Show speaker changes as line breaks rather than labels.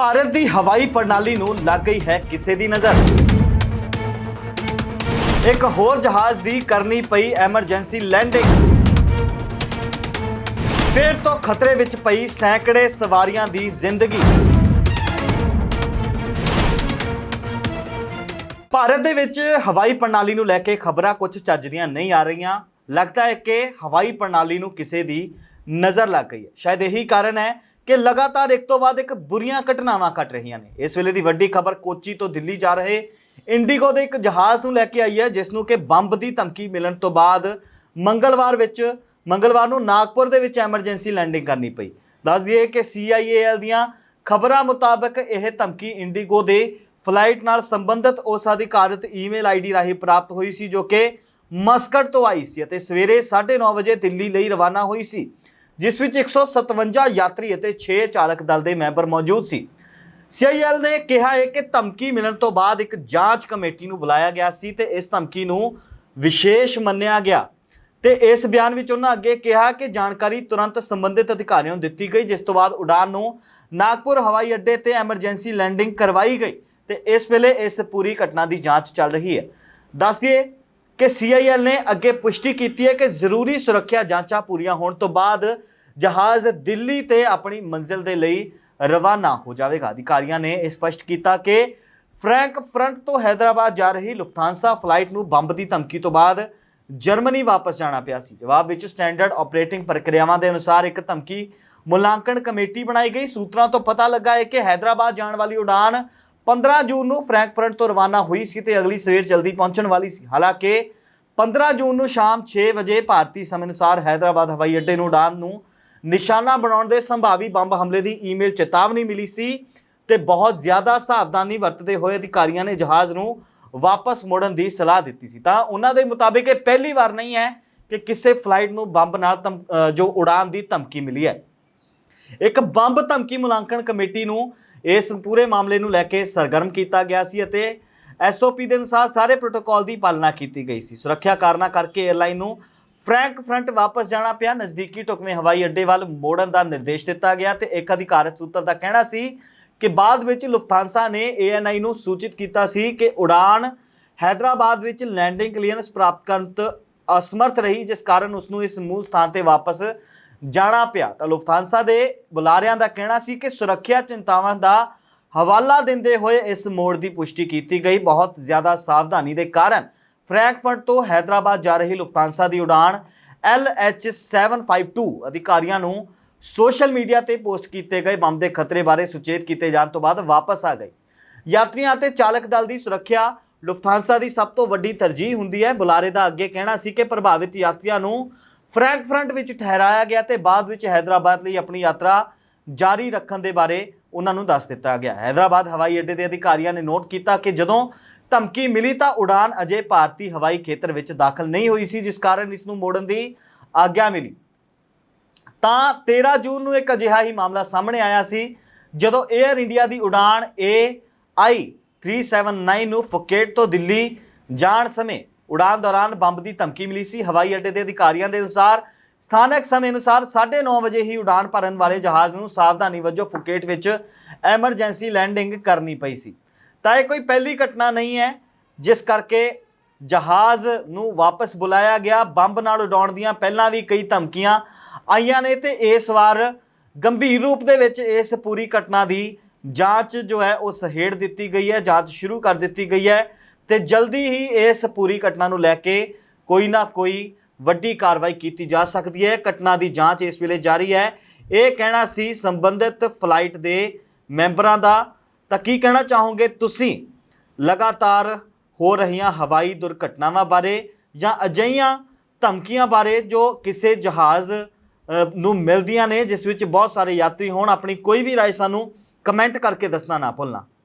ਭਾਰਤ ਦੀ ਹਵਾਈ ਪ੍ਰਣਾਲੀ ਨੂੰ ਲੱਗ ਗਈ ਹੈ ਕਿਸੇ ਦੀ ਨਜ਼ਰ। ਇੱਕ ਹੋਰ ਜਹਾਜ਼ ਦੀ ਕਰਨੀ ਪਈ ਐਮਰਜੈਂਸੀ ਲੈਂਡਿੰਗ। ਫਿਰ ਤੋਂ ਖਤਰੇ ਵਿੱਚ ਪਈ ਸੈਂਕੜੇ ਸਵਾਰੀਆਂ ਦੀ ਜ਼ਿੰਦਗੀ। ਭਾਰਤ ਦੇ ਵਿੱਚ ਹਵਾਈ ਪ੍ਰਣਾਲੀ ਨੂੰ ਲੈ ਕੇ ਖਬਰਾਂ ਕੁਝ ਚੱਜ ਦੀਆਂ ਨਹੀਂ ਆ ਰਹੀਆਂ। ਲੱਗਦਾ ਹੈ ਕਿ ਹਵਾਈ ਪ੍ਰਣਾਲੀ ਨੂੰ ਕਿਸੇ ਦੀ ਨਜ਼ਰ ਲੱਗ ਗਈ ਹੈ। ਸ਼ਾਇਦ ਇਹੀ ਕਾਰਨ ਹੈ ਕਿ ਲਗਾਤਾਰ ਇੱਕ ਤੋਂ ਬਾਅਦ ਇੱਕ ਬੁਰੀਆਂ ਘਟਨਾਵਾਂ ਘਟ ਰਹੀਆਂ ਨੇ। ਇਸ ਵੇਲੇ ਦੀ ਵੱਡੀ ਖਬਰ ਕੋਚੀ ਤੋਂ ਦਿੱਲੀ ਜਾ ਰਹੇ ਇੰਡੀਗੋ ਦੇ ਇੱਕ ਜਹਾਜ਼ ਨੂੰ ਲੈ ਕੇ ਆਈ ਹੈ, ਜਿਸ ਨੂੰ ਕਿ ਬੰਬ ਦੀ ਧਮਕੀ ਮਿਲਣ ਤੋਂ ਬਾਅਦ ਮੰਗਲਵਾਰ ਵਿੱਚ, ਮੰਗਲਵਾਰ ਨੂੰ ਨਾਗਪੁਰ ਦੇ ਵਿੱਚ ਐਮਰਜੈਂਸੀ ਲੈਂਡਿੰਗ ਕਰਨੀ ਪਈ। ਦੱਸ ਦਈਏ ਕਿ ਸੀਆਈਏਐਲ ਦੀਆਂ ਖਬਰਾਂ ਮੁਤਾਬਕ ਇਹ ਧਮਕੀ ਇੰਡੀਗੋ ਦੇ ਫਲਾਈਟ ਨਾਲ ਸੰਬੰਧਿਤ ਉਸ ਅਧਿਕਾਰਤ ਈਮੇਲ ਆਈਡੀ ਰਾਹੀਂ ਪ੍ਰਾਪਤ ਹੋਈ ਸੀ, ਜੋ ਕਿ ਮਸਕਟ ਤੋਂ ਆਈ ਸੀ ਅਤੇ ਸਵੇਰੇ 9:30 ਵਜੇ ਦਿੱਲੀ ਲਈ ਰਵਾਨਾ ਹੋਈ ਸੀ। ਜਿਸ ਵਿੱਚ 157 ਯਾਤਰੀ ਅਤੇ 6 ਚਾਲਕ ਦਲ ਦੇ ਮੈਂਬਰ ਮੌਜੂਦ ਸੀ। ਸੀਆਈਐਲ ਨੇ ਕਿਹਾ ਹੈ ਕਿ ਧਮਕੀ ਮਿਲਣ ਤੋਂ ਬਾਅਦ ਇੱਕ ਜਾਂਚ ਕਮੇਟੀ ਨੂੰ ਬੁਲਾਇਆ ਗਿਆ ਸੀ ਤੇ ਇਸ ਧਮਕੀ ਨੂੰ ਵਿਸ਼ੇਸ਼ ਮੰਨਿਆ ਗਿਆ। ਤੇ ਇਸ ਬਿਆਨ ਵਿੱਚ ਉਹਨਾਂ ਅੱਗੇ ਕਿਹਾ ਕਿ ਜਾਣਕਾਰੀ ਤੁਰੰਤ ਸੰਬੰਧਿਤ ਅਧਿਕਾਰੀਆਂ ਨੂੰ ਦਿੱਤੀ ਗਈ, ਜਿਸ ਤੋਂ ਬਾਅਦ ਉਡਾਨ ਨੂੰ ਨਾਗਪੁਰ ਹਵਾਈ ਅੱਡੇ ਤੇ ਐਮਰਜੈਂਸੀ ਲੈਂਡਿੰਗ ਕਰਵਾਈ ਗਈ ਤੇ ਇਸ ਵੇਲੇ ਇਸ ਪੂਰੀ ਘਟਨਾ ਦੀ ਜਾਂਚ ਚੱਲ ਰਹੀ ਹੈ। ਦੱਸ ਦਈਏ ਕਿ ਸੀਆਈਐਲ ਨੇ ਅੱਗੇ ਪੁਸ਼ਟੀ ਕੀਤੀ ਹੈ ਕਿ ਜ਼ਰੂਰੀ ਸੁਰੱਖਿਆ ਜਾਂਚਾਂ ਪੂਰੀਆਂ ਹੋਣ ਤੋਂ ਬਾਅਦ ਜਹਾਜ਼ ਦਿੱਲੀ ਤੇ ਆਪਣੀ ਮੰਜ਼ਿਲ ਦੇ ਲਈ ਰਵਾਨਾ ਹੋ ਜਾਵੇਗਾ। ਅਧਿਕਾਰੀਆਂ ਨੇ ਇਹ ਸਪਸ਼ਟ ਕੀਤਾ ਕਿ ਫਰੈਂਕਫਰਟ ਤੋਂ ਹੈਦਰਾਬਾਦ ਜਾ ਰਹੀ ਲੁਫਤਾਂਸਾ ਫਲਾਈਟ ਨੂੰ ਬੰਬ ਦੀ ਧਮਕੀ ਤੋਂ ਬਾਅਦ ਜਰਮਨੀ ਵਾਪਸ ਜਾਣਾ ਪਿਆ ਸੀ। ਜਵਾਬ ਵਿੱਚ ਸਟੈਂਡਰਡ ਆਪਰੇਟਿੰਗ ਪ੍ਰਕਿਰਿਆਵਾਂ ਦੇ ਅਨੁਸਾਰ ਇੱਕ ਧਮਕੀ ਮੁਲਾਂਕਣ ਕਮੇਟੀ ਬਣਾਈ ਗਈ। ਸੂਤਰਾਂ ਤੋਂ ਪਤਾ ਲੱਗਾ ਹੈ ਕਿ ਹੈਦਰਾਬਾਦ ਜਾਣ ਵਾਲੀ ਉਡਾਨ 15 ਜੂਨ ਨੂੰ ਫਰੈਂਕਫਰਟ ਤੋਂ ਰਵਾਨਾ ਹੋਈ ਸੀ ਤੇ ਅਗਲੀ ਸਵੇਰ ਜਲਦੀ ਪਹੁੰਚਣ ਵਾਲੀ ਸੀ। ਹਾਲਾਂਕਿ 15 ਜੂਨ ਨੂੰ ਸ਼ਾਮ 6 ਵਜੇ ਭਾਰਤੀ ਸਮੇਂ ਅਨੁਸਾਰ ਹੈਦਰਾਬਾਦ ਹਵਾਈ ਅੱਡੇ ਨੂੰ ਉਡਾਨ ਨੂੰ ਨਿਸ਼ਾਨਾ ਬਣਾਉਣ ਦੇ ਸੰਭਾਵੀ ਬੰਬ ਹਮਲੇ ਦੀ ਈਮੇਲ ਚੇਤਾਵਨੀ ਮਿਲੀ ਸੀ ਤੇ ਬਹੁਤ ਜ਼ਿਆਦਾ ਸਾਵਧਾਨੀ ਵਰਤਦੇ ਹੋਏ ਅਧਿਕਾਰੀਆਂ ਨੇ ਜਹਾਜ਼ ਨੂੰ ਵਾਪਸ ਮੋੜਨ ਦੀ ਸਲਾਹ ਦਿੱਤੀ ਸੀ। ਤਾਂ ਉਹਨਾਂ ਦੇ ਮੁਤਾਬਿਕ ਇਹ ਪਹਿਲੀ ਵਾਰ ਨਹੀਂ ਹੈ ਕਿ ਕਿਸੇ ਫਲਾਈਟ ਨੂੰ ਬੰਬ ਨਾਲ ਧਮ- ਜੋ ਉਡਾਨ ਦੀ ਧਮਕੀ ਮਿਲੀ ਹੈ। ਇੱਕ ਬੰਬ ਧਮਕੀ ਮੁਲਾਂਕਣ ਕਮੇਟੀ ਨੂੰ ਇਸ ਪੂਰੇ ਮਾਮਲੇ ਨੂੰ ਲੈ ਕੇ ਸਰਗਰਮ ਕੀਤਾ ਗਿਆ ਸੀ ਅਤੇ ਐਸਓਪੀ ਦੇ ਅਨੁਸਾਰ ਸਾਰੇ ਪ੍ਰੋਟੋਕਾਲ ਦੀ ਪਾਲਣਾ ਕੀਤੀ ਗਈ ਸੀ। ਸੁਰੱਖਿਆ ਕਾਰਨਾਂ ਕਰਕੇ 에ਅਰਲਾਈਨ ਨੂੰ ਫਰੈਂਕਫਰਟ ਵਾਪਸ ਜਾਣਾ ਪਿਆ। ਨਜ਼ਦੀਕੀ ਢੁਕਵੇਂ ਹਵਾਈ ਅੱਡੇ ਵੱਲ ਮੋੜਨ ਦਾ ਨਿਰਦੇਸ਼ ਦਿੱਤਾ ਗਿਆ ਤੇ ਇੱਕ ਅਧਿਕਾਰਤ ਸੂਤਰ ਦਾ ਕਹਿਣਾ ਸੀ ਕਿ ਬਾਅਦ ਵਿੱਚ ਲੁਫਥਾਂਸਾ ਨੇ ਏਐਨਆਈ ਨੂੰ ਸੂਚਿਤ ਕੀਤਾ ਸੀ ਕਿ ਉਡਾਨ ਹੈਦਰਾਬਾਦ ਵਿੱਚ ਲੈਂਡਿੰਗ ਕਲੀਅਰੈਂਸ ਪ੍ਰਾਪਤ ਕਰਨ ਤੋਂ ਅਸਮਰਥ ਰਹੀ, ਜਿਸ ਕਾਰਨ ਉਸ ਨੂੰ ਇਸ ਮੂਲ ਸਥਾਨ ਤੇ ਵਾਪਸ ਜਾਣਾ ਪਿਆ। ਤਾਂ ਲੁਫਥਾਂਸਾ ਦੇ ਬੁਲਾਰਿਆਂ ਦਾ ਕਹਿਣਾ ਸੀ ਕਿ ਸੁਰੱਖਿਆ ਚਿੰਤਾਵਾਂ ਦਾ ਹਵਾਲਾ ਦਿੰਦੇ ਹੋਏ ਇਸ ਮੋੜ ਦੀ ਪੁਸ਼ਟੀ ਕੀਤੀ ਗਈ। ਬਹੁਤ ਜ਼ਿਆਦਾ ਸਾਵਧਾਨੀ ਦੇ ਕਾਰਨ ਫਰੈਂਕਫਰਟ ਤੋਂ ਹੈਦਰਾਬਾਦ ਜਾ ਰਹੀ ਲੁਫਥਾਂਸਾ ਦੀ ਉਡਾਨ LH752 ਅਧਿਕਾਰੀਆਂ ਨੂੰ ਸੋਸ਼ਲ ਮੀਡੀਆ ਤੇ ਪੋਸਟ ਕੀਤੇ ਗਏ। ਬੰਬ ਦੇ ਖਤਰੇ ਬਾਰੇ ਸੁਚੇਤ ਕੀਤੇ ਜਾਣ ਤੋਂ ਬਾਅਦ ਵਾਪਸ ਆ ਗਈ ਯਾਤਰੀਆਂ ਅਤੇ ਚਾਲਕ ਦਲ ਦੀ ਸੁਰੱਖਿਆ ਲੁਫਥਾਂਸਾ ਦੀ ਸਭ ਤੋਂ ਵੱਡੀ ਤਰਜੀਹ ਹੁੰਦੀ ਹੈ। ਬੁਲਾਰੇ ਦਾ ਅੱਗੇ ਕਹਿਣਾ ਸੀ ਕਿ ਪ੍ਰਭਾਵਿਤ ਯਾਤਰੀਆਂ ਨੂੰ ਫਰੈਂਕਫਰਟ ਵਿੱਚ ਠਹਿਰਾਇਆ ਗਿਆ ਤੇ ਬਾਅਦ ਵਿੱਚ ਹੈਦਰਾਬਾਦ ਲਈ ਆਪਣੀ ਯਾਤਰਾ ਜਾਰੀ ਰੱਖਣ ਦੇ ਬਾਰੇ ਉਹਨਾਂ ਨੂੰ ਦੱਸ ਦਿੱਤਾ ਗਿਆ। ਹੈਦਰਾਬਾਦ ਹਵਾਈ ਅੱਡੇ ਦੇ ਅਧਿਕਾਰੀਆਂ ਨੇ ਨੋਟ ਕੀਤਾ ਕਿ ਜਦੋਂ ਧਮਕੀ ਮਿਲੀ ਤਾਂ ਉਡਾਨ ਅਜੇ ਭਾਰਤੀ ਹਵਾਈ ਖੇਤਰ ਵਿੱਚ ਦਾਖਲ ਨਹੀਂ ਹੋਈ ਸੀ, ਜਿਸ ਕਾਰਨ ਇਸ ਨੂੰ ਮੋੜਨ ਦੀ ਆਗਿਆ ਮਿਲੀ। ਤਾਂ 13 ਜੂਨ ਨੂੰ ਇੱਕ ਅਜਿਹਾ ਹੀ ਮਾਮਲਾ ਸਾਹਮਣੇ ਆਇਆ ਸੀ, ਜਦੋਂ 에ਅਰ ਇੰਡੀਆ ਦੀ ਉਡਾਨ AI 379 ਨੂੰ ਫੁਕੇਟ ਤੋਂ ਦਿੱਲੀ ਜਾਣ ਸਮੇਂ ਉਡਾਨ ਦੌਰਾਨ ਬੰਬ ਦੀ ਧਮਕੀ ਮਿਲੀ ਸੀ। ਹਵਾਈ ਅੱਡੇ ਦੇ ਅਧਿਕਾਰੀਆਂ ਦੇ ਅਨੁਸਾਰ ਸਥਾਨਕ ਸਮੇਂ ਅਨੁਸਾਰ 9:30 ਵਜੇ ਹੀ ਉਡਾਨ ਭਰਨ ਵਾਲੇ ਜਹਾਜ਼ ਨੂੰ ਸਾਵਧਾਨੀ ਵਜੋਂ ਫੁਕੇਟ ਵਿੱਚ ਐਮਰਜੈਂਸੀ ਲੈਂਡਿੰਗ ਕਰਨੀ ਪਈ ਸੀ। ਤਾਂ ਇਹ ਕੋਈ ਪਹਿਲੀ ਘਟਨਾ ਨਹੀਂ ਹੈ, ਜਿਸ ਕਰਕੇ ਜਹਾਜ਼ ਨੂੰ ਵਾਪਸ ਬੁਲਾਇਆ ਗਿਆ। ਬੰਬ ਨਾਲ ਉਡਾਉਣ ਦੀਆਂ ਪਹਿਲਾਂ ਵੀ ਕਈ ਧਮਕੀਆਂ ਆਈਆਂ ਨੇ ਤੇ ਇਸ ਵਾਰ ਗੰਭੀਰ ਰੂਪ ਦੇ ਵਿੱਚ ਇਸ ਪੂਰੀ ਘਟਨਾ ਦੀ ਜਾਂਚ ਜੋ ਹੈ ਉਹ ਸਹੇੜ ਦਿੱਤੀ ਗਈ ਹੈ। ਜਾਂਚ ਸ਼ੁਰੂ ਕਰ ਦਿੱਤੀ ਗਈ ਹੈ। ਤੇ ਜਲਦੀ ਹੀ ਇਸ ਪੂਰੀ ਘਟਨਾ ਨੂੰ ਲੈ ਕੇ ਕੋਈ ਨਾ ਕੋਈ ਵੱਡੀ ਕਾਰਵਾਈ ਕੀਤੀ ਜਾ ਸਕਦੀ ਹੈ। ਘਟਨਾ ਦੀ ਜਾਂਚ ਇਸ ਵੇਲੇ ਜਾਰੀ ਹੈ। ਇਹ ਕਹਿਣਾ ਸੀ ਸੰਬੰਧਿਤ ਫਲਾਈਟ ਦੇ ਮੈਂਬਰਾਂ ਦਾ। ਤਾਂ ਕੀ ਕਹਿਣਾ ਚਾਹੋਗੇ ਤੁਸੀਂ? ਲਗਾਤਾਰ ਹੋ ਰਹੀਆਂ ਹਵਾਈ ਦੁਰਘਟਨਾਵਾਂ ਬਾਰੇ ਜਾਂ ਅਜਿਹੀਆਂ ਧਮਕੀਆਂ ਬਾਰੇ ਜੋ ਕਿਸੇ ਜਹਾਜ਼ ਨੂੰ ਮਿਲਦੀਆਂ ਨੇ, ਜਿਸ ਵਿੱਚ ਬਹੁਤ ਸਾਰੇ ਯਾਤਰੀ ਹੋਣ, ਆਪਣੀ ਕੋਈ ਵੀ ਰਾਏ ਸਾਨੂੰ ਕਮੈਂਟ ਕਰਕੇ ਦੱਸਣਾ ਨਾ ਭੁੱਲਣਾ।